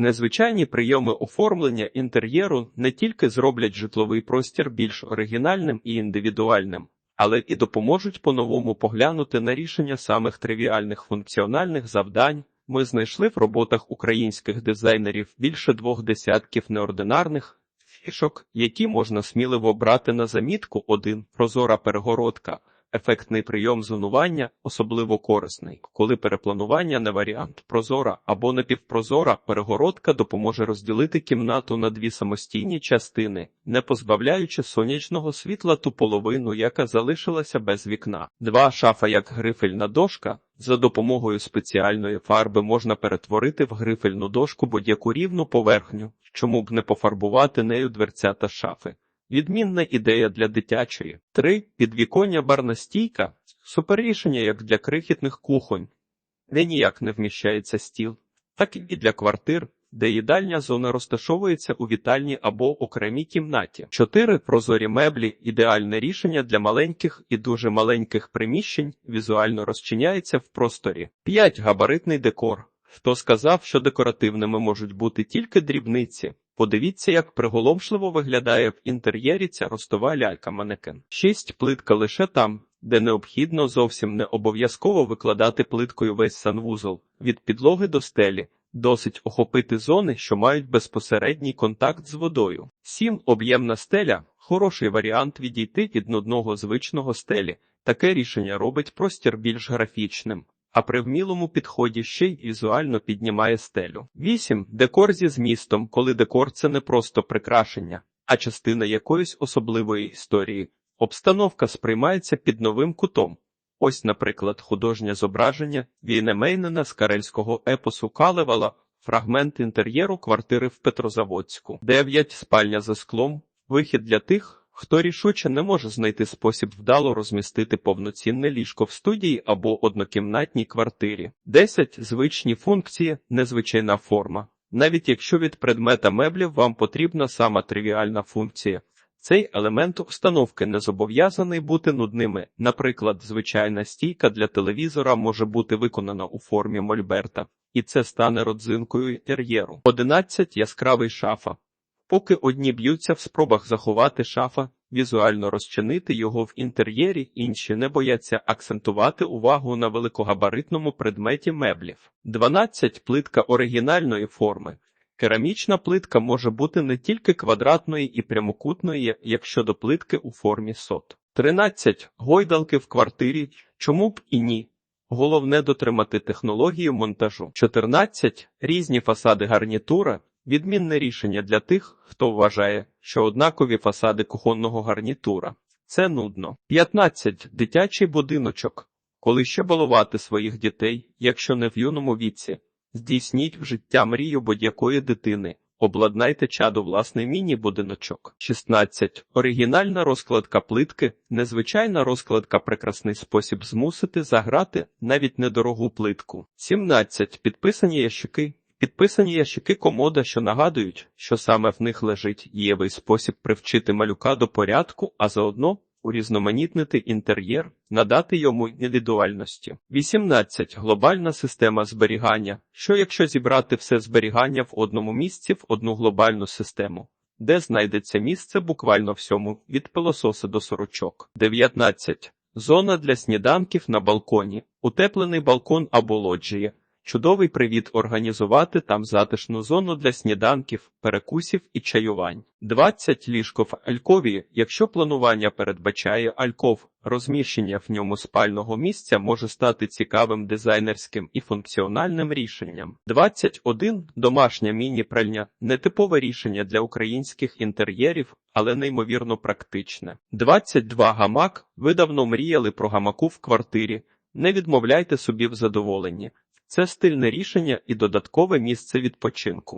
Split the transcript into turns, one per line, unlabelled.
Незвичайні прийоми оформлення інтер'єру не тільки зроблять житловий простір більш оригінальним і індивідуальним, але і допоможуть по-новому поглянути на рішення самих тривіальних функціональних завдань. Ми знайшли в роботах українських дизайнерів більше двох десятків неординарних фішок, які можна сміливо брати на замітку. Один прозора перегородка. Ефектний прийом зонування особливо корисний, коли перепланування не варіант прозора або напівпрозора перегородка допоможе розділити кімнату на дві самостійні частини, не позбавляючи сонячного світла ту половину, яка залишилася без вікна. Два шафа як грифельна дошка. За допомогою спеціальної фарби можна перетворити в грифельну дошку будь-яку рівну поверхню, чому б не пофарбувати нею дверця та шафи. Відмінна ідея для дитячої. 3. Підвіконня барна стійка. Суперрішення як для крихітних кухонь, де ніяк не вміщається стіл, так і для квартир, де їдальня зона розташовується у вітальні або окремій кімнаті. 4. Прозорі меблі ідеальне рішення для маленьких і дуже маленьких приміщень, візуально розчиняється в просторі. 5. Габаритний декор. Хто сказав, що декоративними можуть бути тільки дрібниці? Подивіться, як приголомшливо виглядає в інтер'єрі ця ростова лялька манекен. 6. Плитка лише там, де необхідно зовсім не обов'язково викладати плиткою весь санвузол від підлоги до стелі. Досить охопити зони, що мають безпосередній контакт з водою. 7. Об'ємна стеля хороший варіант відійти від нудного звичного стелі. Таке рішення робить простір більш графічним. А при вмілому підході ще й візуально піднімає стелю. 8. Декор зі змістом, коли декор це не просто прикрашення, а частина якоїсь особливої історії. Обстановка сприймається під новим кутом. Ось, наприклад, художнє зображення Війнемейнена з карельського епосу Калевала, фрагмент інтер'єру квартири в Петрозаводську. 9. Спальня за склом. Вихід для тих, хто рішуче не може знайти спосіб вдало розмістити повноцінне ліжко в студії або однокімнатній квартирі. 10. Звичні функції, незвичайна форма. Навіть якщо від предмета меблів вам потрібна сама тривіальна функція. Цей елемент установки не зобов'язаний бути нудними. Наприклад, звичайна стійка для телевізора може бути виконана у формі мольберта, і це стане родзинкою інтер'єру. 11. Яскравий шафа. Поки одні б'ються в спробах заховати шафа, візуально розчинити його в інтер'єрі, інші не бояться акцентувати увагу на великогабаритному предметі меблів. 12. Плитка оригінальної форми. Керамічна плитка може бути не тільки квадратної і прямокутної, як щодо плитки у формі сот. 13. Гойдалки в квартирі. Чому б і ні? Головне дотримати технологію монтажу. 14. Різні фасади гарнітура. Відмінне рішення для тих, хто вважає, що однакові фасади кухонного гарнітура. Це нудно. 15. Дитячий будиночок. Коли ще балувати своїх дітей, якщо не в юному віці, здійсніть в життя мрію будь-якої дитини. Обладнайте чаду власний міні-будиночок. 16. Оригінальна розкладка плитки. Незвичайна розкладка прекрасний спосіб змусити заграти навіть недорогу плитку. 17. Підписані ящики. Підписані ящики комода, що нагадують, що саме в них лежить євий спосіб привчити малюка до порядку, а заодно урізноманітнити інтер'єр, надати йому індивідуальності. 18. Глобальна система зберігання. Що якщо зібрати все зберігання в одному місці в одну глобальну систему? Де знайдеться місце буквально всьому, від пилососа до сорочок. 19. Зона для сніданків на балконі, утеплений балкон або лоджія. Чудовий привіт організувати там затишну зону для сніданків, перекусів і чаювань. 20 ліжко в Алькові. Якщо планування передбачає Альков, розміщення в ньому спального місця може стати цікавим дизайнерським і функціональним рішенням. 21 домашня міні-пральня нетипове рішення для українських інтер'єрів, але неймовірно практичне. 22 гамак. Ви давно мріяли про гамаку в квартирі. Не відмовляйте собі в задоволенні. Це стильне рішення і додаткове місце відпочинку.